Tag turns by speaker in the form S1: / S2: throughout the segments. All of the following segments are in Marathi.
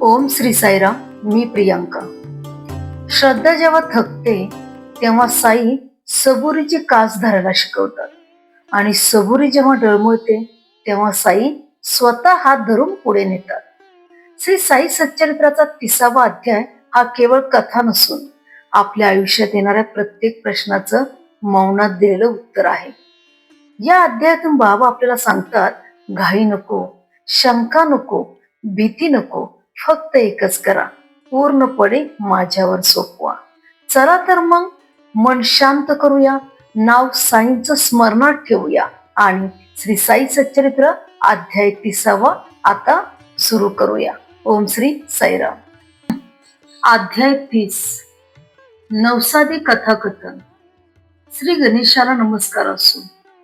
S1: ओम श्री साईराम मी प्रियांका. श्रद्धा जेव्हा थकते तेव्हा साई सबुरीची कास धरायला शिकवतात. आणि सबुरी जेव्हा डळमळते तेव्हा साई स्वतः हात धरून पुढे नेतात. श्री साई सच्चरित्राचा तिसावा अध्याय हा केवळ कथा नसून आपल्या आयुष्यात येणाऱ्या प्रत्येक प्रश्नाचं मौनात दिलेलं उत्तर आहे. या अध्यायातून बाबा आपल्याला सांगतात घाई नको शंका नको भीती नको फक्त एकच करा. पूर्णपणे माझ्यावर सोपवा. चला तर मग मन शांत करूया नाव साईंचं स्मरणात ठेवूया आणि श्री साई सच्चरित्र अध्याय तिसावा आता सुरू करूया. ओम श्री साईराम. अध्याय तीस. नवसादी कथाकथन. श्री गणेशाला नमस्कार असो.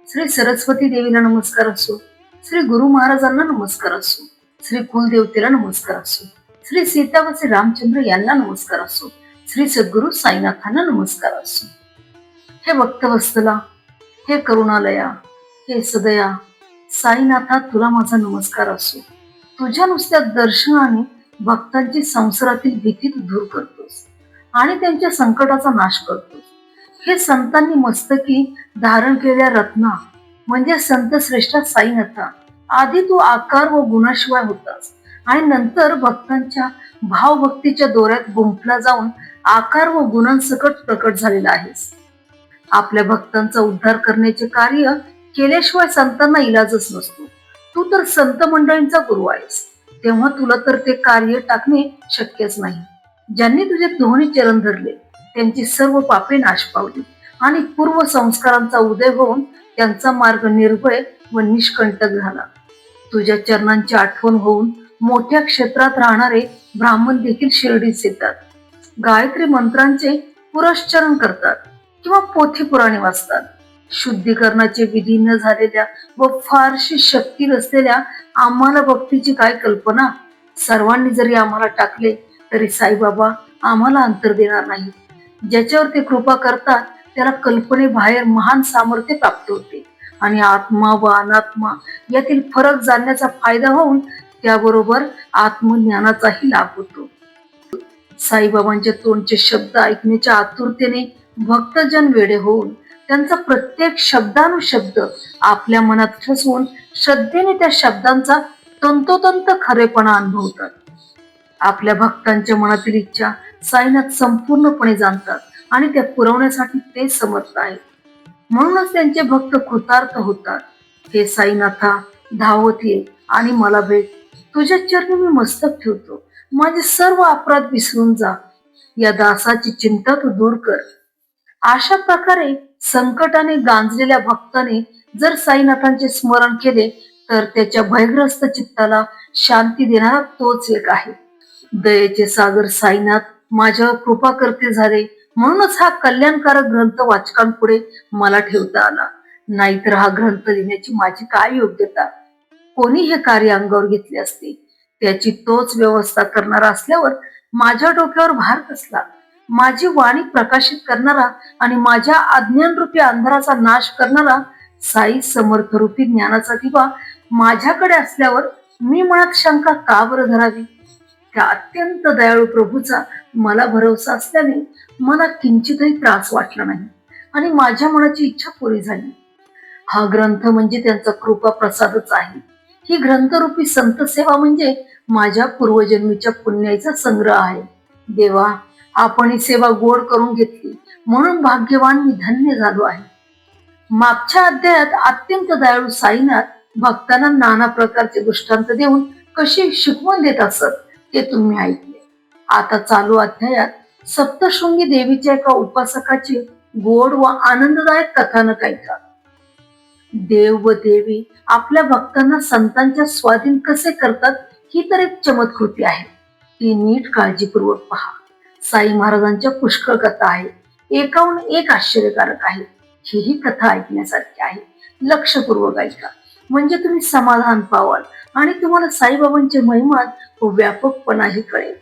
S1: श्री सरस्वती देवीला नमस्कार असो. श्री गुरु महाराजांना नमस्कार असो. श्री कुलदेवतेला नमस्कार असो. श्री सीता व श्री रामचंद्र यांना नमस्कार असो. श्री सद्गुरु साईनाथांना नमस्कार असो. हे वक्तवस्तला हे करुणालया हे सदया साईनाथा तुला माझा नमस्कार असो. तुझ्या नुसत्या दर्शनाने भक्तांची संसारातील भीती तू दूर करतोस आणि त्यांच्या संकटाचा नाश करतोस. हे संतांनी मस्तकी धारण केलेल्या रत्ना म्हणजे संत श्रेष्ठ साईनाथा आधी तू आकार व गुणाशिवाय होतास आणि नंतर भक्तांच्या भावभक्तीच्या दोऱ्यात गुंफला जाऊन आकार व गुणांसकट प्रकट झालेला आहेस आपल्या भक्तांचा उद्धार करण्याचे कार्य केल्याशिवाय संतांना इलाजच नसतो. तू तर संत मंडळींचा गुरु आहेस. तेव्हा तुला तर ते कार्य टाकणे शक्यच नाही. ज्यांनी तुझे दोन्ही चरण धरले त्यांची सर्व पापे नाश पावली आणि पूर्व संस्कारांचा उदय होऊन त्यांचा मार्ग निर्भय व निष्कंटक झाला. तुझ्या चरणांची आठवण होऊन मोठ्या क्षेत्रात राहणारे ब्राह्मण देखील शिर्डीत येतात गायत्री मंत्रांचे पुरश्चरण करतात किंवा पोथी पुराणे वाचतात. शुद्धीकरणाचे विधी न झालेल्या व फारशी शक्ती नसलेल्या आम्हाला भक्तीची काय कल्पना? सर्वांनी जरी आम्हाला टाकले तरी साईबाबा आम्हाला अंतर देणार नाही ज्याच्यावर ते कृपा करतात त्याला कल्पनेबाहेर महान सामर्थ्य प्राप्त होते. आणि आत्मा व अनात्मा यातील फरक जाणण्याचा फायदा होऊन त्याबरोबर आत्मज्ञानाचाही लाभ होतो. साईबाबांच्या तोंडचे शब्द ऐकण्याच्या आतुरतेने भक्तजन वेडे होऊन त्यांचा प्रत्येक शब्दानुशब्द आपल्या मनात ठसवून श्रद्धेने त्या शब्दांचा तंतोतंत खरेपणा अनुभवतात. आपल्या भक्तांच्या मनातील इच्छा साईनाथ संपूर्णपणे जाणतात आणि त्या पुरवण्यासाठी ते समर्थ आहेत. म्हणूनच त्यांचे भक्त कृतार्थ होतात. हे साईनाथा धावत ये आणि मला भेट. तुझ्या चरणी मी मस्तक ठेवतो. माझे सर्व अपराध विसरून जा. या दासाची चिंता तू दूर कर. अशा प्रकारे संकटाने गांजलेल्या भक्ताने जर साईनाथांचे स्मरण केले तर त्याच्या भयग्रस्त चित्ताला शांती देणारा तोच एक आहे. दयेचे सागर साईनाथ माझ्यावर कृपा करते झाले. म्हणूनच हा कल्याणकारक ग्रंथ वाचकांपुढे मला ठेवता आला. नाहीतर हा ग्रंथ लिहिण्याची माझी काय योग्यता? कोणी हे कार्य अंगावर घेतले असते? त्याची तोच व्यवस्था करणारा असल्यावर माझ्या डोक्यावर भार कसला? माझी वाणी प्रकाशित करणारा आणि माझ्या अज्ञानरूपी अंधाराचा नाश करणारा साई समर्थरूपी ज्ञानाचा दिवा माझ्याकडे असल्यावर मी मनात शंका का बरं धरावी? त्या अत्यंत दयाळू प्रभूचा मला भरोसा असल्याने मला किंचितही त्रास वाटला नाही आणि माझ्या मनाची इच्छा पुरी झाली. हा ग्रंथ म्हणजे त्यांचा कृपा प्रसादच आहे. ही ग्रंथरूपी संत सेवा म्हणजे माझ्या पूर्वजन्मीच्या पुण्याचा संग्रह आहे. देवा आपण ही सेवा गोड करून घेतली म्हणून भाग्यवान मी धन्य झालो आहे. मागच्या अध्यायात अत्यंत दयाळू साईनाथ भक्तांना नाना प्रकारचे दृष्टांत देऊन कशी शिकवण देत असत? ते तुम्ही ऐकले. आता चालू अध्यायात सप्तशृंगी देवीच्या एका उपासकाची गोड व आनंददायक कथानक ऐका. देव व देवी आपल्या भक्तांना संतांच्या स्वाधीन कसे करतात ही तर एक चमत्कृती आहे. ती नीट काळजीपूर्वक पहा. साई महाराजांच्या पुष्कळ कथा आहे एकाहून एक आश्चर्यकारक आहे ही कथा ऐकण्यासारखी आहे. लक्षपूर्वक ऐका. म्हणजे तुम्ही समाधान पावाल आणि तुम्हाला साईबाबांचे महिमान व व्यापकपणाही कळेल.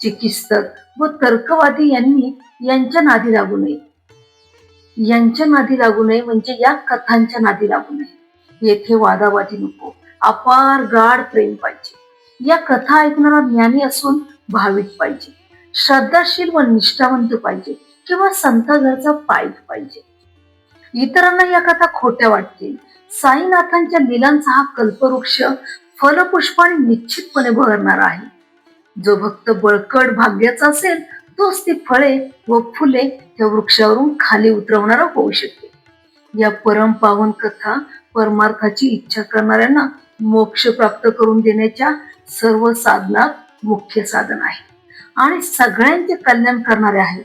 S1: चिकित्सक व तर्कवादी यांनी यांच्या नादी लागू नये. यांच्या नादी लागू नये म्हणजे या कथांच्या नादी लागू नये. येथे वादावादी नको अपार गाढ प्रेम पाहिजे. या कथा ऐकणारा ज्ञानी असून भाविक पाहिजे. श्रद्धाशील व निष्ठावंत पाहिजे किंवा संत घरचा पाईक पाहिजे. इतरांना या कथा खोट्या वाटतील. साईनाथांच्या लिलांचा हा कल्पवृक्ष फलपुष्पाने निश्चितपणे भरणारा आहे. जो भक्त बळकट भाग्याचा असेल तोच ती फळे व फुले त्या वृक्षावरून खाली उतरवणारा होऊ शकते या परम पावन कथा परमार्थाची इच्छा करणाऱ्यांना मोक्ष प्राप्त करून देण्याच्या सर्व साधना मुख्य साधन आहे. आणि सगळ्यांचे कल्याण करणारे आहे.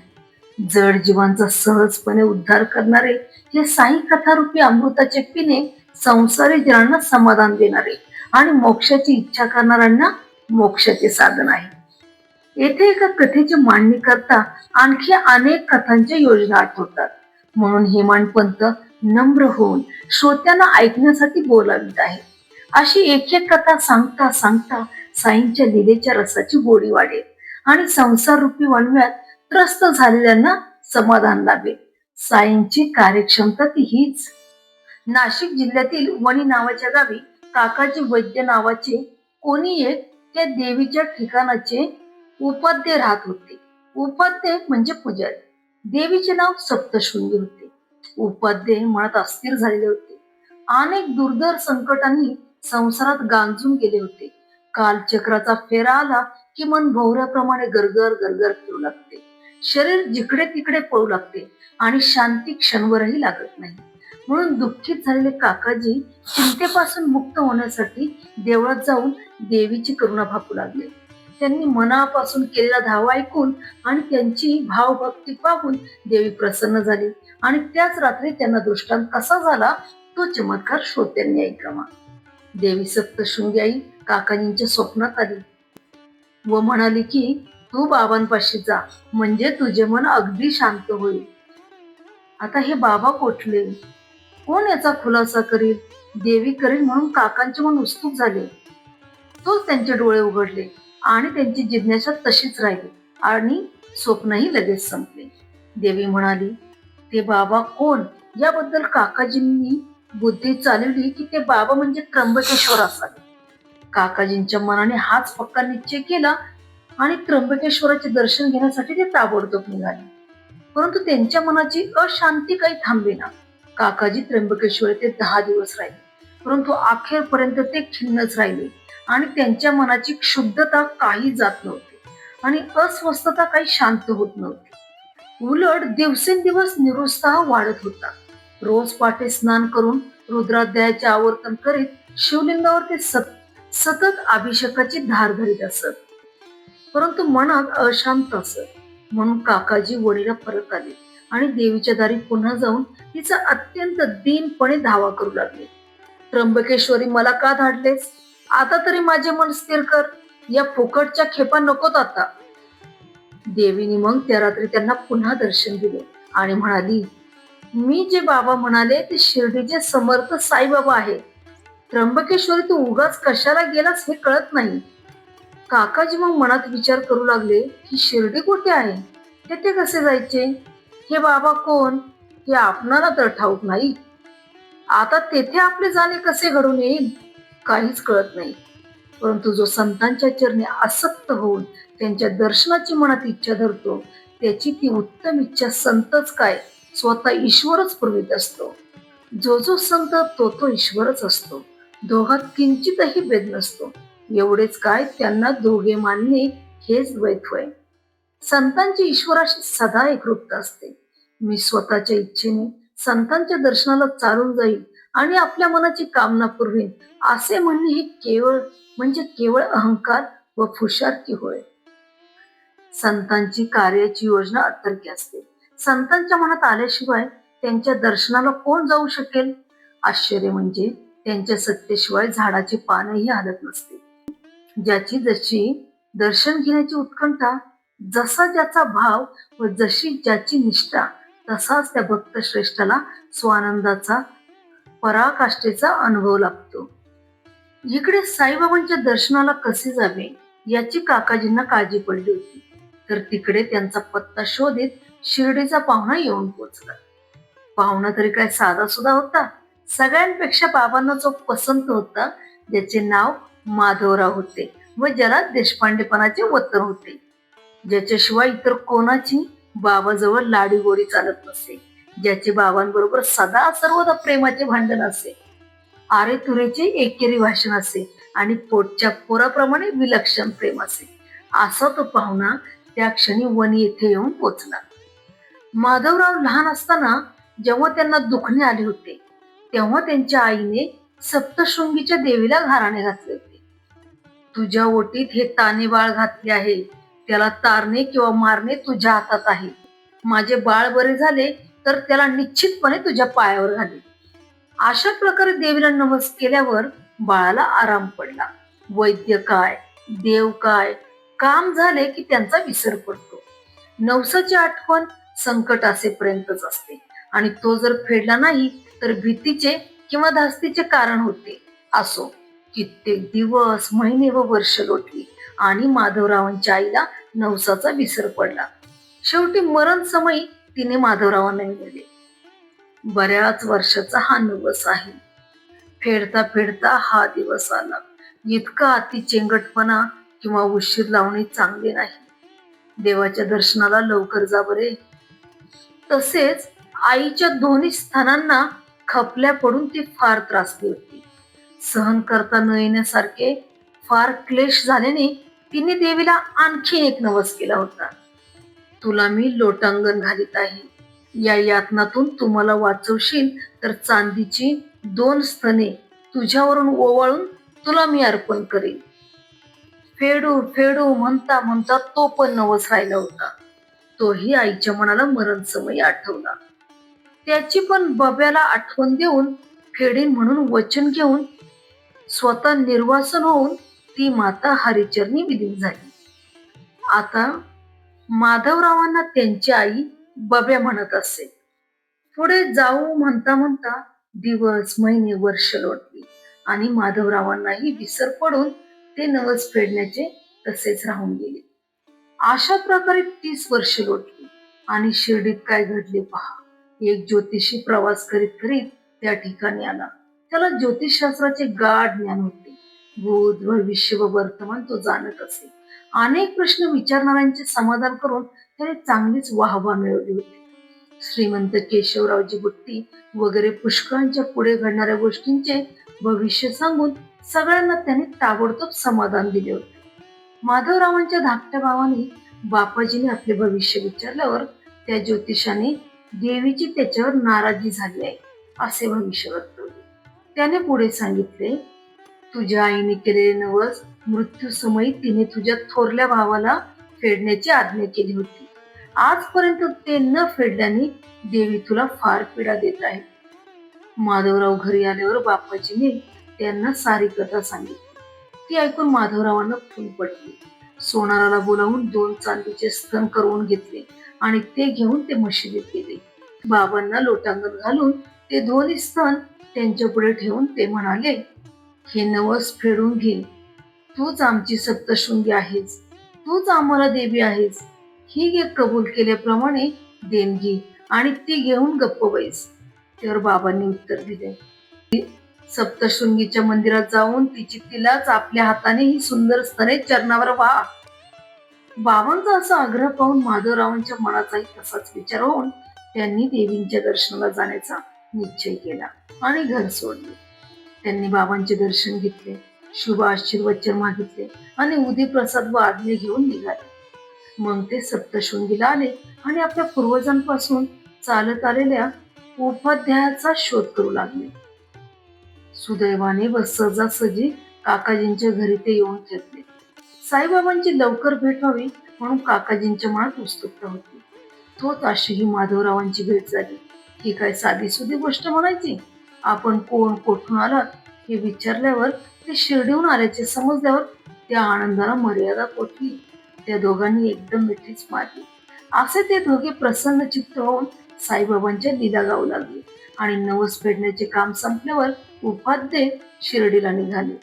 S1: जड जीवांचा सहजपणे उद्धार करणारे हे साई कथारूपी अमृताचे पिणे संसारी जनांना समाधान देणारे आणि मोक्षाची इच्छा करणाऱ्यांना मोक्षाचे साधन आहे. येथे एका कथेची मांडणी करता आणखी अनेक कथांच्या योजना आठवतात. म्हणून हेमाडपंत नम्र होऊन श्रोत्यांना ऐकण्यासाठी बोलावीत आहे. अशी एक एक कथा सांगता सांगता साईंच्या लिलेच्या रसाची गोडी वाढेल आणि संसार रूपी वणव्यात त्रस्त झालेल्यांना समाधान लाभेल. सायनची कार्यक्षमता ती हीच नाशिक जिल्ह्यातील वणी नावाच्या गावी काकाजी वैद्य नावाचे कोणी एक त्या देवीच्या ठिकाणाचे उपाध्ये राहत होते. उपाध्ये म्हणजे पुजारी. देवीचे नाव सप्तशृंगी होते. उपाध्ये मनात अस्थिर झालेले होते. अनेक दुर्धर संकटांनी संसारात गांजून गेले होते. कालचक्राचा फेरा आला की मन भोवऱ्याप्रमाणे गरगर गरगर फिरू लागते. शरीर जिकडे तिकडे पळू लागते आणि शांती क्षणभरही लागत नाही. म्हणून दुःखीत झालेले काकाजी चिंतेपासून मुक्त होण्यासाठी देवळात जाऊन देवीची करुणा भाकू लागले. त्यांनी मनापासून केलेला धावा ऐकून आणि त्यांची भावभक्ती पाहून देवी प्रसन्न झाली आणि त्याच रात्री त्यांना दृष्टांत कसा झाला तो चमत्कार श्रोत्यांनी ऐकावा देवी सप्तशृंगी आई काकाजींच्या स्वप्नात आली व म्हणाली की तू बाबांपाशी जा. म्हणजे तुझे मन अगदी शांत होईल. आता हे बाबा कोठले? कोण याचा खुलासा करील? देवी करेल म्हणून काकांचे मन उत्सुक झाले. तोच त्यांचे डोळे उघडले आणि त्यांची जिज्ञासा तशीच राहिली. आणि स्वप्नही लगेच संपले. देवी म्हणाली ते बाबा कोण? याबद्दल काकाजींनी बुद्धी चालवली की ते बाबा म्हणजे त्र्यंबकेश्वर असावे. काकाजींच्या मनाने हाच पक्का निश्चय केला आणि त्र्यंबकेश्वराचे दर्शन घेण्यासाठी ते ताबडतोब निघाले. परंतु त्यांच्या मनाची अशांती काही थांबेना काकाजी त्र्यंबकेश्वर येथे दहा दिवस राहिले. परंतु अखेरपर्यंत ते खिन्नच राहिले आणि त्यांच्या मनाची क्षुब्धता काही जात नव्हती आणि अस्वस्थता काही शांत होत नव्हती. उलट दिवसेंदिवस निरुत्साह वाढत होता. रोज पाठे स्नान करून रुद्राध्यायाचे आवर्तन करीत शिवलिंगावर ते सत सतत अभिषेकाची धार धरीत असत. परंतु मनात अशांत असत. म्हणून काकाजी वडीला परत आले आणि देवीच्या दारी पुन्हा जाऊन तिचा अत्यंत दीनपणे धावा करू लागले. त्र्यंबकेश्वरी मला का धाडलेस? आता तरी माझे मन स्थिर कर. या फुकटच्या खेपा नकोत आता. देवीने मग त्या रात्री त्यांना पुन्हा दर्शन दिले आणि म्हणाली मी जे बाबा म्हणाले ते शिर्डीचे समर्थ साईबाबा आहे त्र्यंबकेश्वरी तू उगाच कशाला गेलास हे कळत नाही. काकाजी मग मनात विचार करू लागले की शिर्डी कुठे आहे? तेथे कसे जायचे? हे बाबा कोण? हे आपणाला तर ठाऊक नाही. आता तेथे आपले जाणे कसे घडून येईल? काहीच कळत नाही. परंतु जो संतांच्या चरणी आसक्त होऊन त्यांच्या दर्शनाची मनात इच्छा धरतो त्याची ती उत्तम इच्छा संतच काय? स्वतः ईश्वरच पुरवित असतो. जो जो संत तो तो ईश्वरच असतो. दोघात किंचितही भेद नसतो. एवढेच काय त्यांना दोघे मानणे हेच वैद्य संतांची ईश्वराशी सदा एकरूपता असते. मी स्वतःच्या इच्छेने संतांच्या दर्शनाला चालून जाईल आणि आपल्या मनाची कामना पुरवीन. असे म्हणणे हे केवळ म्हणजे केवळ अहंकार व फुशारकी होय. संतांची कार्याची योजना अतर्की असते. संतांच्या मनात आल्याशिवाय त्यांच्या दर्शनाला कोण जाऊ शकेल? आश्चर्य म्हणजे त्यांच्या सत्तेशिवाय झाडाची पानही हालत नसते. ज्याची जशी दर्शन घेण्याची उत्कंठा जसा ज्याचा भाव व जशी ज्याची निष्ठा तसाच त्या भक्त श्रेष्ठाला स्वानंदाचा पराकाष्ठेचा अनुभव लागतो इकडे साईबाबांच्या दर्शनाला कसे जावे याची काकाजींना काळजी पडली होती. तर तिकडे त्यांचा पत्ता शोधित शिर्डीचा पाहुणा येऊन पोचला. पाहुणा तरी काय साधा सुद्धा होता. सगळ्यांपेक्षा बाबांना जो पसंत होता ज्याचे नाव माधवराव होते व ज्याला देशपांडेपणाचे वतन होते. ज्याच्याशिवाय इतर कोणाची बाबाजवळ लाडीगोडी चालत नसे. ज्याचे बाबांबरोबर सदा सर्वदा प्रेमाचे भांडण असे. आरे तुरेचे एकेरी भाषण असे आणि पोटच्या पोराप्रमाणे विलक्षण प्रेम असे. असा तो पाहुणा त्या क्षणी वनी येथे येऊन पोचला. माधवराव लहान असताना जेव्हा त्यांना दुखणे आले होते तेव्हा त्यांच्या आईने सप्तशृंगीच्या देवीला घराणे घातले होते. तुझ्या ओटीत हे ताने बाळ घातले आहे. त्याला तारणे किंवा मारणे तुझ्या हातात आहे. माझे बाळ बरे झाले तर त्याला निश्चितपणे तुझ्या पायावर घाले. अशा प्रकारे देवीला नमस केल्यावर बाळाला आराम पडला. वैद्य काय? देव काय? काम झाले की त्यांचा विसर पडतो. नवसाची आठवण संकट असेपर्यंतच असते. आणि तो जर फेडला नाही तर भीतीचे किंवा धास्तीचे कारण होते. असो. कित्येक दिवस महिने व वर्ष लोटली आणि माधवरावांच्या आईला नवसाचा विसर पडला. शेवटी मरण समयी तिने माधवरावांना मिळले बऱ्याच वर्षाचा हा नवस आहे. फेडता फेडता हा दिवस आला. इतका अति चेंगटपणा किंवा उशीर लावणे चांगले नाही. देवाच्या दर्शनाला लवकर जा बरे. तसेच आईच्या दोन्ही स्थानांना खपल्या पडून ती फार त्रासले होते. सहन करता न येण्यासारखे फार क्लेश झाल्याने तिने देवीला आणखी एक नवस केला होता. तुला मी लोटांगण घालीत आहे. या यातनातून तुम्हाला वाचवशील तर चांदीची दोन स्तने तुझ्यावरून ओवाळून तुला मी अर्पण करेन. फेडू फेडू म्हणता म्हणता तो पण नवस राहिला होता. तोही आईच्या मनाला मरण समय आठवला. त्याची पण बब्याला आठवण देऊन फेडीन म्हणून वचन घेऊन स्वतः निर्वासन होऊन ती माता हरिचरणी विलीन झाली. आता माधवरावांना त्यांची आई बब्या म्हणत असे. पुढे जाऊ म्हणता म्हणता दिवस महिने वर्ष लोटली आणि माधवरावांनाही विसर पडून ते नवस फेडण्याचे तसेच राहून गेले. अशा प्रकारे तीस वर्ष लोटली आणि शिर्डीत काय घडले पहा. एक ज्योतिषी प्रवास करीत करीत त्या ठिकाणी आला. त्याला ज्योतिषशास्त्राचे गाढ ज्ञान होते. भूत भविष्य व वर्तमान तो जाणत असे. अनेक प्रश्न विचारणाऱ्यांचे समाधान करून त्याने चांगलीच वाहवा मिळवली होती. श्रीमंत केशवरावजी बुट्टी वगैरे पुष्कळांच्या पुढे घडणाऱ्या गोष्टींचे भविष्य सांगून सगळ्यांना त्याने ताबडतोब समाधान दिले होते. माधवरावांच्या धाकट्या भावाने बापाजीने आपले भविष्य विचारल्यावर त्या ज्योतिषाने देवीची त्याच्यावर नाराजी झाली आहे असे भविष्य वर्तवले त्याने पुढे सांगितले तुझ्या आईने केलेले नवस मृत्यूसमयी तिने तुझ्या थोरल्या भावाला फेडण्याची आज्ञा केली होती. आजपर्यंत ते न फेडल्याने देवी तुला फार पीडा देत आहे. माधवराव घरी आल्यावर बापाजीने त्यांना सारी कथा सांगितली. ती ऐकून माधवरावांना फुल पडली. सोनाराला बोलावून दोन चांदीचे स्तन करवून घेतले आणि ते घेऊन ते मशिदीत गेले. बाबांना लोटांगण घालून ते दोन्ही स्तन त्यांच्या पुढे ठेवून ते म्हणाले हे नवस फेडून घे. तूच आमची सप्तशृंगी आहेस. तूच आम्हाला देवी आहेस. ही घे कबूल केल्याप्रमाणे देणगी आणि ती घेऊन गप्प बैस. त्यावर बाबांनी उत्तर दिले सप्तशृंगीच्या मंदिरात जाऊन तिची तिलाच आपल्या हाताने ही सुंदर स्तने चरणावर वा. बाबांचा असा आग्रह पाहून माधवरावांच्या मनाचाही तसाच विचार होऊन त्यांनी देवींच्या दर्शनाला जाण्याचा निश्चय केला आणि घर सोडले. त्यांनी बाबांचे दर्शन घेतले शुभ आशीर्वचन मागितले आणि उदी प्रसाद व आज्ञे घेऊन निघाले. मग ते सप्तशृंगीला आले आणि आपल्या पूर्वजांपासून चालत आलेल्या उपाध्यायाचा शोध करू लागले. सुदैवाने व सहजासहजी काकाजींच्या घरी ते येऊन ठेवले साईबाबांची लवकर भेट व्हावी म्हणून काकाजींच्या मनात उत्सुकता होती. तोच अशी माधवरावांची भेट झाली. ही काय साधी सुधी गोष्ट म्हणायची? आपण कोण कोठून आलात हे विचारल्यावर ते शिर्डीहून आल्याचे समजल्यावर त्या आनंदाला मर्यादा कोठली त्या दोघांनी एकदम मिठीच मारली. असे ते दोघे प्रसन्न चित्त होऊन साईबाबांच्या लीला गाऊ लागले आणि नवस फेडण्याचे काम संपल्यावर उपाध्ये शिर्डीला निघाले.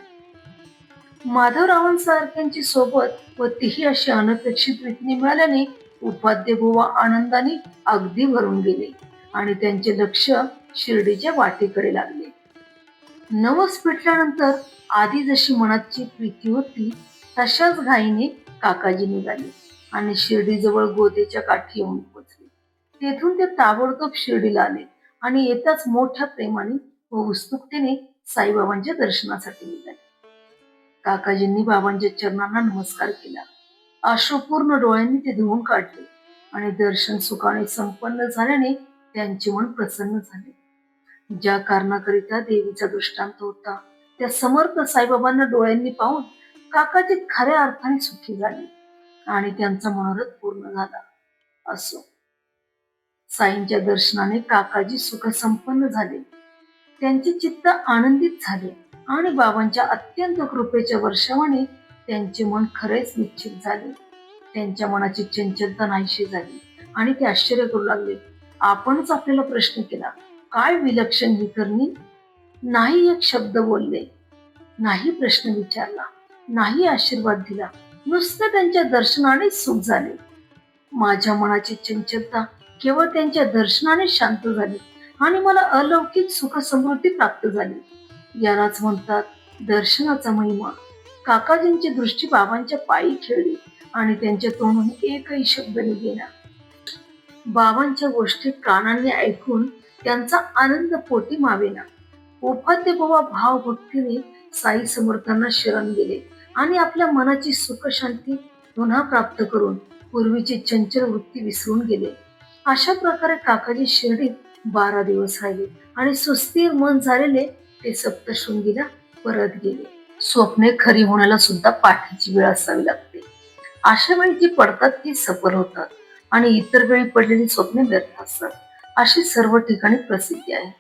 S1: माधवरावांसारख्यांची सोबत व तीही अशी अनपेक्षित रीतीने मिळाल्याने उपाध्ये बुवा आनंदाने अगदी भरून गेले. आणि त्यांचे लक्ष शिर्डीच्या वाटेकडे लागले. नवस पेटल्यानंतर आधी जशी मनाची प्रीती होती तशाच घाईने काकाजी निघाले आणि शिर्डीजवळ गोदेच्या काठी येऊन पोचले. तेथून ते ताबडतोब शिर्डीला आले आणि येताच मोठ्या प्रेमाने व उत्सुकतेने साईबाबांच्या दर्शनासाठी निघाले. काकाजींनी बाबांच्या चरणांना नमस्कार केला. अश्रुपूर्ण डोळ्यांनी ते धुवून काढले आणि दर्शन सुखाने संपन्न झाल्याने त्यांचे मन प्रसन्न झाले. ज्या कारणाकरिता देवीचा दृष्टांत होता त्या समर्थ साईबाबांना डोळ्यांनी पाहून काकाजी खऱ्या अर्थाने सुखी झाले आणि त्यांचा मनोरथ पूर्ण झाला. असो. साईंच्या दर्शनाने काकाजी सुख संपन्न झाले. त्यांचे चित्त आनंदित झाले आणि बाबांच्या अत्यंत कृपेच्या वर्षावाने त्यांचे मन खरेच निश्चित झाले. त्यांच्या मनाची चंचलता नाहीशी झाली आणि ते आश्चर्य करू लागले. आपणच आपल्याला प्रश्न केला काय विलक्षण ही करणी? नाही एक शब्द बोलले नाही प्रश्न विचारला नाही आशीर्वाद दिला नुसतं त्यांच्या दर्शनाने सुख झाले. माझ्या मनाची चंचलता केवळ त्यांच्या दर्शनाने शांत झाली आणि मला अलौकिक सुख समृद्धी प्राप्त झाली. यालाच म्हणतात दर्शनाचा महिमा. काकाजींची दृष्टी बाबांच्या पायी खेळली आणि त्यांच्या तोंडून एकही शब्द निघेना बाबांच्या गोष्टी कानांनी ऐकून त्यांचा आनंद पोटी मावेना उपाध्य बाबा भाव भक्तीने साई समर्थांना शरण दिले आणि आपल्या मनाची सुख शांती पुन्हा प्राप्त करून पूर्वीची चंचल वृत्ती विसरून गेले. अशा प्रकारे काकाजी शिर्डीत बारा दिवस राहिले आणि सुस्थिर मन झालेले ते सप्तशृंगीला परत गेले. स्वप्ने खरी होण्याला सुद्धा पाठीची वेळ असावी लागते. अशा वेळी जी पडतात ती सफल होतात. आणि इतर वेळी पडलेली स्वप्ने व्यर्थ असतात. अशी सर्व ठिकाणी प्रसिद्धी आहे.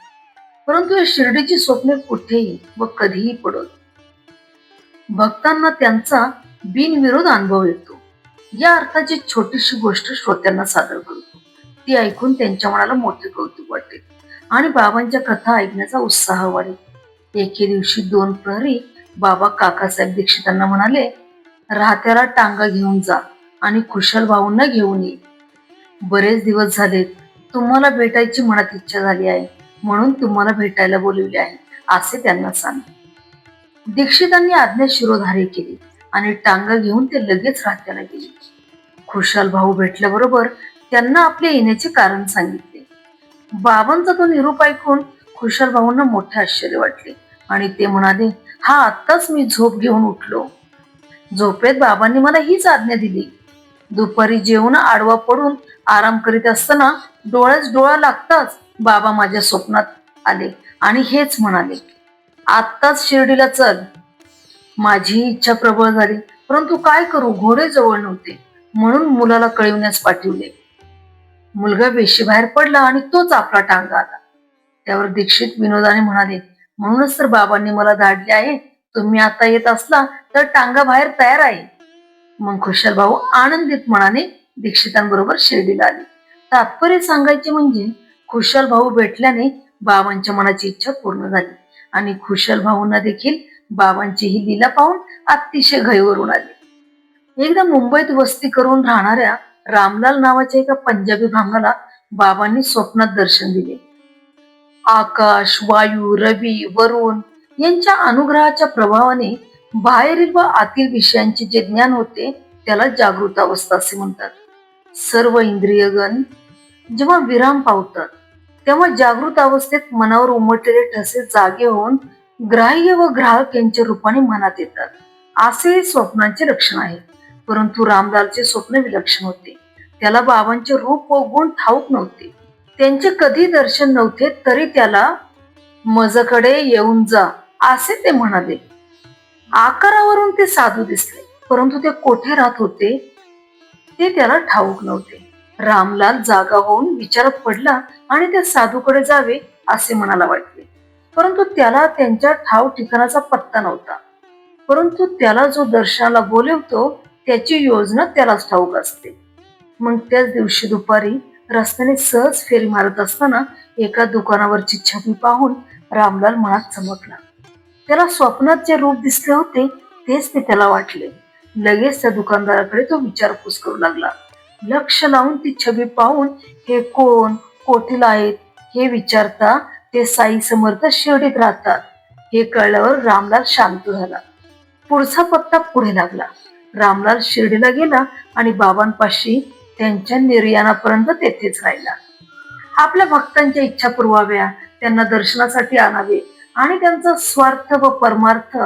S1: परंतु या शिर्डीची स्वप्ने कुठेही व कधीही पडत भक्तांना त्यांचा बिनविरोध अनुभव येतो. या अर्थाची छोटीशी गोष्ट श्रोत्यांना सादर करतो. ती ऐकून त्यांच्या मनाला मोठे कौतुक वाटते आणि बाबांच्या कथा ऐकण्याचा उत्साह वाढेल. एके दिवशी दोन प्रहरी बाबा काकासाहेब दीक्षितांना म्हणाले राहत्याला टांगा घेऊन जा आणि कुशल भाऊंना घेऊन ये. बरेच दिवस झालेत तुम्हाला भेटायची मनात इच्छा झाली आहे म्हणून तुम्हाला भेटायला बोलविले आहे असे त्यांना सांग दीक्षितांनी आज्ञा शिरोधारी केली आणि टांगा घेऊन ते लगेच राहत्याला गेले. खुशाल भाऊ भेटल्याबरोबर त्यांना आपले येण्याचे कारण सांगितले. बाबांचा तो निरोप ऐकून खुशाल भाऊंना मोठे आश्चर्य वाटले आणि ते म्हणाले हा आत्ताच मी झोप घेऊन उठलो. झोपेत बाबांनी मला हीच आज्ञा दिली दुपारी जेवण आडवा पडून आराम करीत असताना डोळ्याच डोळा लागताच बाबा माझ्या स्वप्नात आले आणि हेच म्हणाले आत्ताच शिर्डीला चल. माझी इच्छा प्रबळ झाली परंतु काय करू? घोडे जवळ नव्हते. म्हणून मुलाला कळविण्यास पाठवले. मुलगा वेशीबाहेर पडला आणि तोच आपला टांगा आला. त्यावर दीक्षित विनोदाने म्हणाले म्हणूनच तर बाबांनी मला धाडले आहे. तुम्ही आता येत असला तर टांगा बाहेर तयार आहे. मग खुशाल भाऊ आनंदित मनाने दीक्षितांबरोबर शिर्डीला आले. तात्पर्य सांगायचे म्हणजे खुशाल भाऊ भेटल्याने बाबांच्या मनाची इच्छा पूर्ण झाली आणि खुशाल भाऊंना देखील बाबांची ही लीला पाहून अतिशय घाईवरून आले. एकदा मुंबईत वस्ती करून राहणाऱ्या रामलाल नावाच्या एका पंजाबी ब्राह्मणाला बाबांनी स्वप्नात दर्शन दिले. आकाश वायू रवी वरुण यांच्या अनुग्रहाच्या प्रभावाने बाहेरील व आतील विषयांचे जे ज्ञान होते त्याला जागृत अवस्था असे म्हणतात. सर्व इंद्रियगण जेव्हा विराम पावतात तेव्हा जागृत अवस्थेत मनावर उमटलेले ठसे जागे होऊन ग्राह्य व ग्राहक यांच्या रूपाने मनात येतात. असे स्वप्नांचे लक्षण आहे परंतु रामलालचे स्वप्न विलक्षण होते. त्याला बाबांचे रूप व गुण ठाऊक नव्हते. त्यांचे कधी दर्शन नव्हते तरी त्याला मजकडे येऊन जा असे ते म्हणाले. आकारावरून ते साधू दिसले परंतु ते कोठे राहत होते ते त्याला ठाऊक नव्हते. रामलाल जागा होऊन विचारात पडला आणि त्या साधूकडे जावे? असे मनाला वाटले. परंतु त्याला त्यांच्या ठाव ठिकाणाचा पत्ता नव्हता. परंतु त्याला जो दर्शनाला बोलवतो त्याची योजना त्यालाच ठाऊक असते. मग त्याच दिवशी दुपारी रस्त्याने सहज फेरी मारत असताना एका दुकानावरची छबी पाहून रामलाल मनात चमकला. त्याला स्वप्नात जे रूप दिसले होते तेच ते त्याला वाटले. लगेच त्या दुकानदाराकडे तो विचारपूस करू लागला. लक्ष लावून ती छबी पाहून हे कोण? कोठीला आहेत? हे विचारता ते साई समर्थ शिर्डीत राहतात. हे कळल्यावर रामलाल शांत झाला. पुढचा पत्ता पुढे लागला. रामलाल शिर्डीला गेला आणि बाबांपाशी त्यांच्या निर्याणापर्यंत तेथेच राहिला. आपल्या भक्तांच्या इच्छा पुरवाव्या. त्यांना दर्शनासाठी आणावे. आणि त्यांचा स्वार्थ व परमार्थ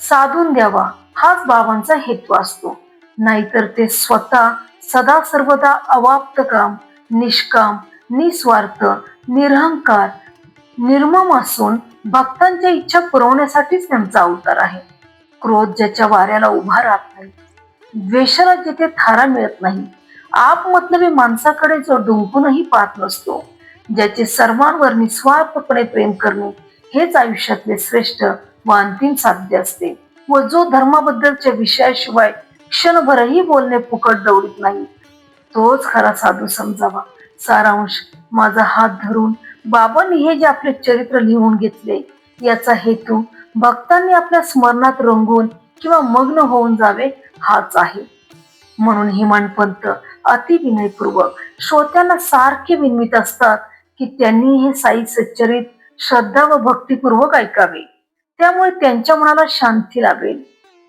S1: साधून द्यावा हाच बाबांचा हेतू असतो. नाहीतर ते स्वतः सदा सर्वदा अवाप्त काम निष्काम निस्वार्थ निरहंकार निर्मम असून भक्तांच्या इच्छा पुरवण्यासाठीच त्यांचा अवतार आहे. क्रोध ज्याच्या वाऱ्याला उभा राहत नाही द्वेषाला जिथे थारा मिळत नाही आप मतलबी माणसाकडे जो डुंकूनही पाहत नसतो ज्याचे सर्वांवर निस्वार्थपणे प्रेम करणे हेच आयुष्यातले श्रेष्ठ व अंतिम साध्य असते व जो धर्माबद्दलच्या विषयाशिवाय क्षणभरही बोलणे फुकट दौडीत नाही. तोच खरा साधू समजावा. सारांश माझा हात धरून बाबांनी हे जे आपले चरित्र लिहून घेतले याचा हेतू भक्तांनी आपल्या स्मरणात रंगून किंवा मग्न होऊन जावे हाच आहे. म्हणून हिमानपंत अतिविनयपूर्वक श्रोत्यांना सारखे विनवित असतात की त्यांनी हे साई सच्चरित श्रद्धा व भक्तिपूर्वक ऐकावे. त्यामुळे त्यांच्या मनाला शांती लाभेल.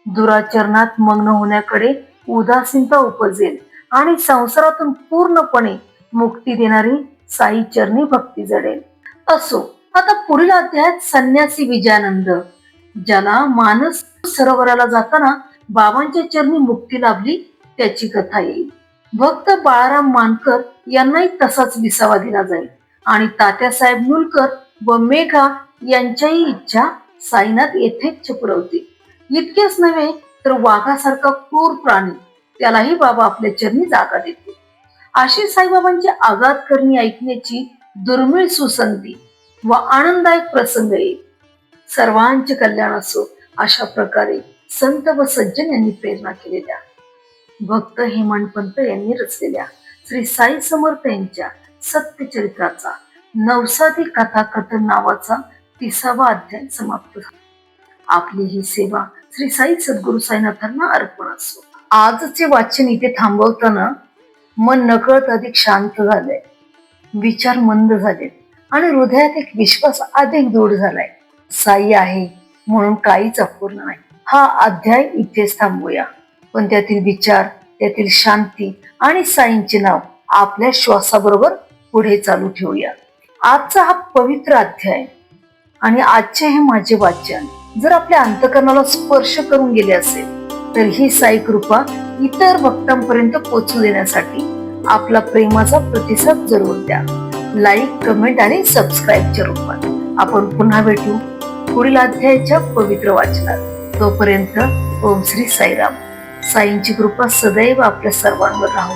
S1: दुराचरणात मग्न होण्याकडे उदासीनता उपजेल आणि संसारातून पूर्णपणे मुक्ती देणारी साई चरणी भक्ती जडेल. असो आता पुढील अध्यायात संन्यासी विजयानंद ज्याला मानस सरोवराला जाताना बाबांच्या चरणी मुक्ती लाभली त्याची कथा येईल. भक्त बाळाराम मानकर यांनाही तसाच विसावा दिला जाईल आणि तात्यासाहेब मुलकर व मेघा यांच्याही इच्छा साईनाथ येथेच पुरवतील इतकेच नव्हे तर वाघासारखा क्रूर प्राणी त्यालाही बाबा आपल्या चरणी जागा देते अशी साईबाबांची आघात करणी ऐकण्याची दुर्मिळ सुसंधी व आनंददायक प्रसंग येईल. सर्वांचे कल्याण असो अशा प्रकारे संत व सज्जन यांनी प्रेरणा केलेल्या. भक्त हेमंतपंत यांनी रचलेल्या श्री साई समर्थ यांच्या सत्यचरित्राचा नवसादी कथाकथन नावाचा तिसावा अध्याय समाप्त झाला. आपली ही सेवा श्री साई सद्गुरु साईनाथांना अर्पण असो. आजचे वाचन इथे थांबवताना मन नकळत अधिक शांत झालंय. विचार मंद झालेत आणि हृदयात एक विश्वास अधिक दृढ झालाय. साई आहे म्हणून काहीच अपूर्ण नाही. हा अध्याय इथेच थांबूया पण त्यातील विचार त्यातील शांती आणि साईंचे नाव आपल्या श्वासाबरोबर पुढे चालू ठेवूया. आजचा हा पवित्र अध्याय आणि आजचे हे माझे वाचन जर आपल्या अंतकरणाला स्पर्श करून गेले असेल तर ही साई कृपा इतर भक्तांपर्यंत पोहोचू देण्यासाठी आपला प्रेमाचा प्रतिसाद जरूर द्या. लाईक कमेंट आणि सबस्क्राईबच्या रूपात. आपण पुन्हा भेटू पुढील अध्यायाच्या पवित्र वाचनात. तोपर्यंत ओम श्री साईराम. साईंची कृपा सदैव आपल्या सर्वांवर राहू.